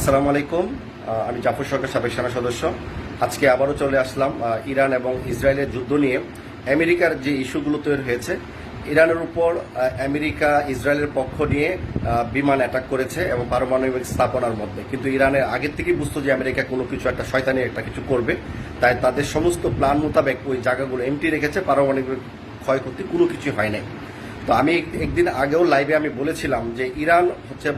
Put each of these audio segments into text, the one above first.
আসসালামু আলাইকুম। আমি জাফর সরকার সাবেক সেনা সদস্য। আজকে আবারও চলে আসলাম ইরান এবং ইসরায়েলের যুদ্ধ নিয়ে। আমেরিকার যে ইস্যুগুলো তৈরি হয়েছে, ইরানের উপর আমেরিকা ইসরায়েলের পক্ষ নিয়ে বিমান অ্যাটাক করেছে এবং পারমাণবিক স্থাপনার মধ্যে। কিন্তু ইরানের আগের থেকেই বুঝতো যে আমেরিকা কোনো কিছু একটা শয়তানি একটা কিছু করবে। তাই তাদের সমস্ত প্ল্যান মোতাবেক ওই জায়গাগুলো এমটি রেখেছে, পারমাণবিক ক্ষয়ক্ষতি কোনো কিছু হয় নাই। তো আমি একদিন আগেও লাইভে আমি বলেছিলাম যে ইরান হচ্ছে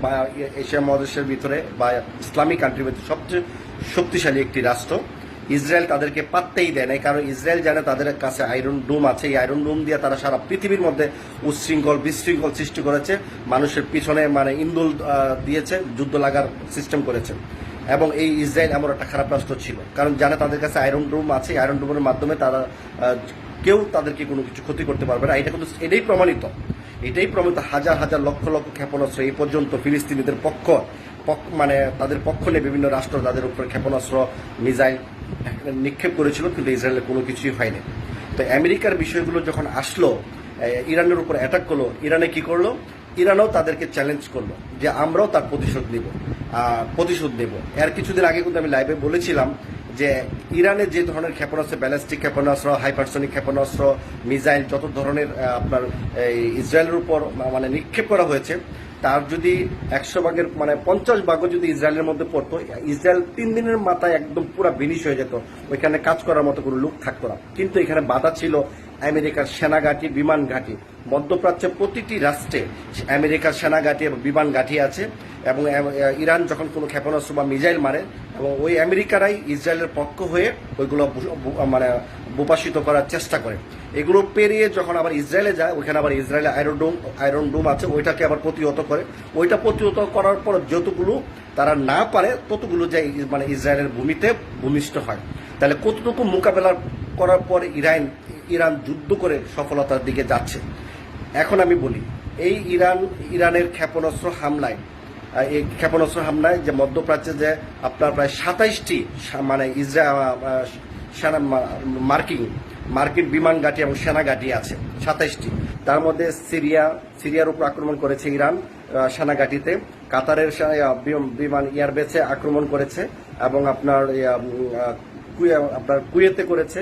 এশিয়া মহাদেশের ভিতরে বা ইসলামিক কান্ট্রির ভিতরে সবচেয়ে শক্তিশালী একটি রাষ্ট্র। ইসরায়েল তাদেরকে পাত্তেই দেয় নাই, কারণ ইসরায়েল জানে তাদের কাছে আয়রন ডোম আছে। এই আয়রন ডোম দিয়ে তারা সারা পৃথিবীর মধ্যে উচ্ছৃঙ্খল বিশৃঙ্খল সৃষ্টি করেছে, মানুষের পিছনে মানে ইন্দুল দিয়েছে, যুদ্ধ লাগার সিস্টেম করেছে। এবং এই ইসরায়েল এমন একটা খারাপ রাষ্ট্র ছিল, কারণ জানে তাদের কাছে আয়রন ডোম আছে। আয়রন ডোমের মাধ্যমে তারা কেউ তাদেরকে কোনো কিছু ক্ষতি করতে পারবে না। এটা কিন্তু এটাই প্রমাণিত। এটাই প্রমাণিত। হাজার হাজার, লক্ষ লক্ষ ক্ষেপণাস্ত্র এই পর্যন্ত ফিলিস্তিনিদের পক্ষ মানে তাদের পক্ষ নিয়ে বিভিন্ন রাষ্ট্র তাদের উপর ক্ষেপণাস্ত্র, মিসাইল নিক্ষেপ করেছিল, কিন্তু ইসরায়েলের কোনো কিছুই হয়নি। তো আমেরিকার বিষয়গুলো যখন আসলো ইরানের উপর অ্যাটাক করল, ইরানে কি করল? ইরানও তাদেরকে চ্যালেঞ্জ করল যে আমরাও তার প্রতিশোধ নিব প্রতিশোধ নেব। এর কিছুদিন আগে কিন্তু আমি লাইভে বলেছিলাম যে ইরানের যে ধরনের ক্ষেপণাস্ত্র, ব্যালিস্টিক ক্ষেপণাস্ত্র, হাইপারসনিক ক্ষেপণাস্ত্র, মিসাইল, যত ধরনের আপনার ইসরায়েলের উপর মানে নিক্ষেপ করা হয়েছে, তার যদি একশো ভাগের মানে পঞ্চাশ ভাগও যদি ইসরায়েলের মধ্যে পড়তো, ইসরায়েল তিন দিনের মাথায় একদম পুরো বিনিশ হয়ে যেত। ওইখানে কাজ করার মতো কোনো লোক থাকতো না। কিন্তু এখানে বাধা ছিল আমেরিকার সেনাঘাঁটি বিমান ঘাঁটি মধ্যপ্রাচ্যের প্রতিটি রাষ্ট্রে আমেরিকার সেনাঘাঁটি এবং বিমান ঘাঁটি আছে এবং ইরান যখন কোনো ক্ষেপণাস্ত্র বা মিসাইল মারে এবং ওই আমেরিকারাই ইসরায়েলের পক্ষ হয়ে ওইগুলো মানে বোপাসিত করার চেষ্টা করে। এগুলো পেরিয়ে যখন আবার ইসরায়েলে যায়, ওইখানে আবার ইসরায়েলে আয়রন ডোম আয়রন ডোম আছে, ওইটাকে আবার প্রতিহত করে। ওইটা প্রতিহত করার পর যতগুলো তারা না পারে, ততগুলো যে মানে ইসরায়েলের ভূমিতে ভূমিষ্ঠ হয়। তাহলে কতটুকু মোকাবেলা করার পর ইরান ইরান যুদ্ধ করে সফলতার দিকে যাচ্ছে। এখন আমি বলি, এই ইরান, ইরানের ক্ষেপণাস্ত্র হামলায় এই ক্ষেপণাস্ত্র হামলায় যে মধ্যপ্রাচ্যে যে আপনার প্রায় সাতাইশটি মানে ইসরায়েল সেনা মার্কিন মার্কিন বিমান ঘাঁটি এবং সেনা ঘাঁটি আছে, সাতাইশটি। তার মধ্যে সিরিয়া, সিরিয়ার উপর আক্রমণ করেছে ইরান সেনা ঘাঁটিতে। কাতারের বিমান এয়ারবেসে আক্রমণ করেছে এবং আপনার আপনার কুয়েতে করেছে।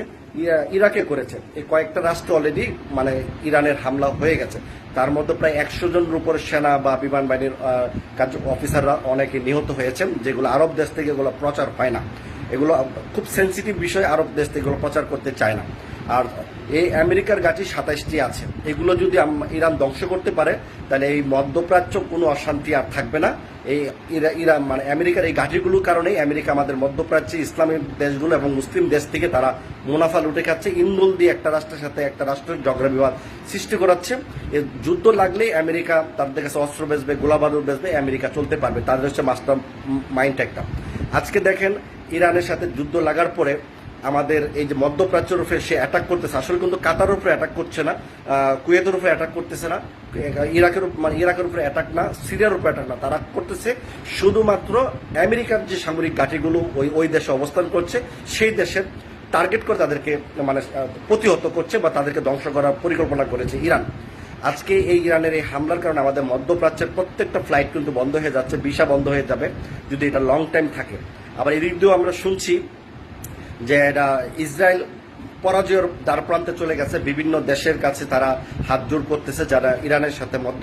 ইরাকে করেছে। এই কয়েকটা রাষ্ট্র অলরেডি মানে ইরানের হামলা হয়ে গেছে। তার মধ্যে প্রায় একশো জনের উপর সেনা বা বিমান বাহিনীর কার্য, অফিসাররা অনেকে নিহত হয়েছেন, যেগুলো আরব দেশ থেকে এগুলো প্রচার হয় না। এগুলো খুব সেন্সিটিভ বিষয়, আরব দেশ থেকে এগুলো প্রচার করতে চায় না। আর এই আমেরিকার গাছি সাতাইশটি আছে। এগুলো যদি ইরান ধ্বংস করতে পারে, তাহলে এই মধ্যপ্রাচ্য কোনো অশান্তি আর থাকবে না। এই ইরান মানে আমেরিকার এই ঘাঁটিগুলোর কারণেই আমেরিকা আমাদের মধ্যপ্রাচ্যে ইসলামিক দেশগুলো এবং মুসলিম দেশ থেকে তারা মুনাফা লুটে খাচ্ছে। ইন্দুল দিয়ে একটা রাষ্ট্রের সাথে একটা রাষ্ট্রের ঝগড়া বিবাদ সৃষ্টি করাচ্ছে। এ যুদ্ধ লাগলেই আমেরিকা তাদের কাছে অস্ত্র বেচবে, গোলাবারুদ বেচবে, আমেরিকা চলতে পারবে। তাদের হচ্ছে মাস্টার মাইন্ড একটা। আজকে দেখেন ইরানের সাথে যুদ্ধ লাগার পরে আমাদের এই যে মধ্যপ্রাচ্যের উপরে সে অ্যাটাক করতেছে, আসলে কিন্তু কাতার উপরে অ্যাটাক করছে না কুয়েতের উপরে অ্যাটাক করতেছে না ইরাকের মানে ইরাকের উপরে অ্যাটাক না, সিরিয়ার উপরে অ্যাটাক না, তারা করতেছে শুধুমাত্র আমেরিকার যে সামরিক ঘাঁটিগুলো ওই ওই দেশে অবস্থান করছে, সেই দেশের টার্গেট করে তাদেরকে মানে প্রতিহত করছে বা তাদেরকে ধ্বংস করার পরিকল্পনা করেছে ইরান। আজকে এই ইরানের এই হামলার কারণে আমাদের মধ্যপ্রাচ্যের প্রত্যেকটা ফ্লাইট কিন্তু বন্ধ হয়ে যাচ্ছে, ভিসা বন্ধ হয়ে যাবে, যদি এটা লং টাইম থাকে। আবার এদিক দিয়েও আমরা শুনছি যে এটা ইসরায়েল পরাজয়ের দ্বার প্রান্তে চলে গেছে। বিভিন্ন দেশের কাছে তারা হাত জোর করতেছে যারা ইরানের সাথে মধ্য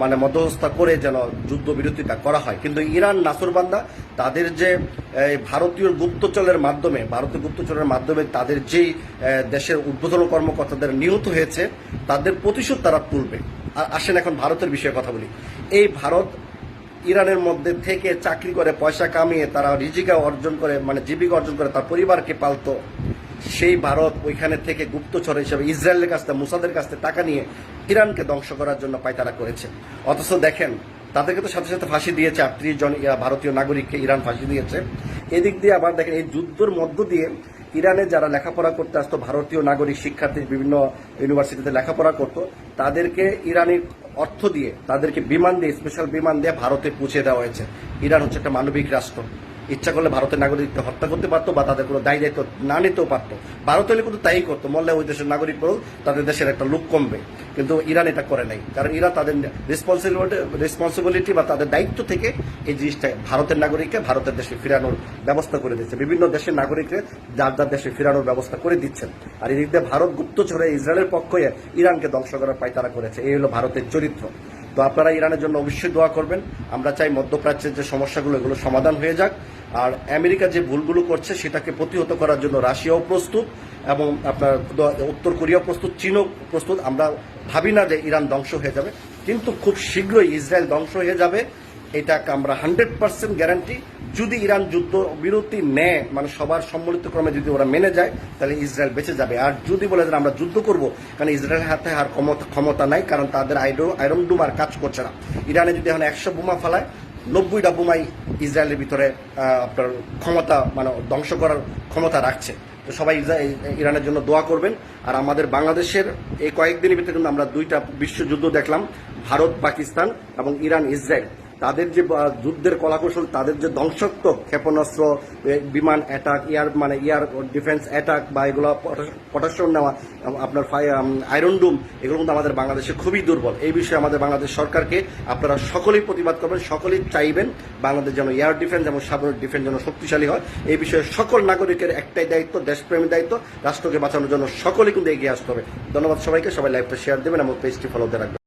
মানে মধ্যস্থতা করে যেন যুদ্ধবিরতিটা করা হয়। কিন্তু ইরান নাসুরবান্দা তাদের যে ভারতীয় গুপ্তচরের মাধ্যমে, ভারতীয় গুপ্তচরের মাধ্যমে তাদের যেই দেশের উদ্বোধন কর্মকর্তাদের নিহত হয়েছে, তাদের প্রতিশোধ তারা তুলবে। আর আসেন এখন ভারতের বিষয়ে কথা বলি। এই ভারত ইরানের মধ্যে থেকে চাকরি করে, পয়সা কামিয়ে তারা রিজিকা অর্জন করে মানে জীবিকা অর্জন করে তার পরিবারকে পালতো। সেই ভারত ওইখানে থেকে গুপ্তচর হিসেবে ইসরায়েলের কাছ থেকে, মুসাদের কাছ থেকে টাকা নিয়ে ইরানকে ধ্বংস করার জন্য পায়তারা করেছে। অথচ দেখেন, তাদেরকে তো সাথে সাথে ফাঁসি দিয়েছে আটত্রিশ জন ভারতীয় নাগরিককে ইরান ফাঁসি দিয়েছে। এদিক দিয়ে আবার দেখেন, এই যুদ্ধের মধ্য দিয়ে ইরানে যারা লেখাপড়া করতে আসতো, ভারতীয় নাগরিক, শিক্ষার্থী, বিভিন্ন ইউনিভার্সিটিতে লেখাপড়া করতো, তাদেরকে ইরানি অর্থ দিয়ে তাদেরকে বিমান দিয়ে স্পেশাল বিমান দিয়ে ভারতে পৌঁছে দেওয়া হয়েছে। ইরান হচ্ছে একটা মানবিক রাষ্ট্র। ইচ্ছা করলে ভারতের নাগরিককে হত্যা করতে পারতো বা তাদের কোনো দায়ী দায়িত্ব না নিতেও পারতো। ভারত হলে কিন্তু তাই করতো। মরলে ওই দেশের নাগরিক পরেও তাদের দেশের একটা লুক কমবে। কিন্তু ইরান এটা করে নাই। কারণ ইরান তাদের রেসপন্সিবিলিটি রেসপন্সিবিলিটি বা তাদের দায়িত্ব থেকে এই জিনিসটা ভারতের নাগরিককে ভারতের দেশে ফেরানোর ব্যবস্থা করে দিচ্ছে। বিভিন্ন দেশের নাগরিককে যার যার দেশে ফেরানোর ব্যবস্থা করে দিচ্ছেন। আর এদিক দিয়ে ভারত গুপ্তচরে ইসরায়েলের পক্ষে ইরানকে ধ্বংস করার পায়তারা করেছে। এই হলো ভারতের চরিত্র। তো আপনারা ইরানের জন্য অবশ্যই দোয়া করবেন। আমরা চাই মধ্যপ্রাচ্যের যে সমস্যাগুলো, এগুলো সমাধান হয়ে যাক। আর আমেরিকা যে ভুলগুলো করছে, সেটাকে প্রতিহত করার জন্য রাশিয়াও প্রস্তুত এবং আপনার উত্তর কোরিয়াও প্রস্তুত, চীনও প্রস্তুত। আমরা ভাবি না যে ইরান ধ্বংস হয়ে যাবে, কিন্তু খুব শীঘ্রই ইসরায়েল ধ্বংস হয়ে যাবে। এটাকে আমরা হান্ড্রেড পার্সেন্ট গ্যারান্টি। যদি ইরান যুদ্ধ বিরতি নেয় মানে সবার সম্মিলিত ক্রমে যদি ওরা মেনে যায়, তাহলে ইসরায়েল বেঁচে যাবে। আর যদি বলে যে আমরা যুদ্ধ করব, কারণ ইসরায়েলের হাতে আর ক্ষমতা নাই, কারণ তাদের আয়রন ডুম আর কাজ করছে না। ইরানে যদি এখন একশো বোমা ফেলায়, নব্বইটা বোমাই ইসরায়েলের ভিতরে আপনার ক্ষমতা মানে ধ্বংস করার ক্ষমতা রাখছে। তো সবাই ইরানের জন্য দোয়া করবেন। আর আমাদের বাংলাদেশের এই কয়েকদিনের ভিতরে কিন্তু আমরা দুইটা বিশ্বযুদ্ধ দেখলাম, ভারত, পাকিস্তান এবং ইরান, ইসরায়েল। তাদের যে যুদ্ধের কলাকৌশল, তাদের যে ধ্বংসাত্মক ক্ষেপণাস্ত্র বিমান অ্যাটাক এয়ার মানে এয়ার ডিফেন্স অ্যাটাক বা এগুলো পটাশন নেওয়া আপনার আয়রন ডুম এগুলো কিন্তু আমাদের বাংলাদেশে খুবই দুর্বল। এই বিষয়ে আমাদের বাংলাদেশ সরকারকে আপনারা সকলেই প্রতিবাদ করবেন, সকলেই চাইবেন বাংলাদেশ যেন এয়ার ডিফেন্স এবং সাধারণ ডিফেন্স যেন শক্তিশালী হয়। এই বিষয়ে সকল নাগরিকের একটাই দায়িত্ব দেশপ্রেমী দায়িত্ব, রাষ্ট্রকে বাঁচানোর জন্য সকলেই কিন্তু এগিয়ে আসতে হবে। ধন্যবাদ সবাইকে, সবাই লাইভটা শেয়ার দেবেন এবং পেজটি ফলোতে রাখবেন।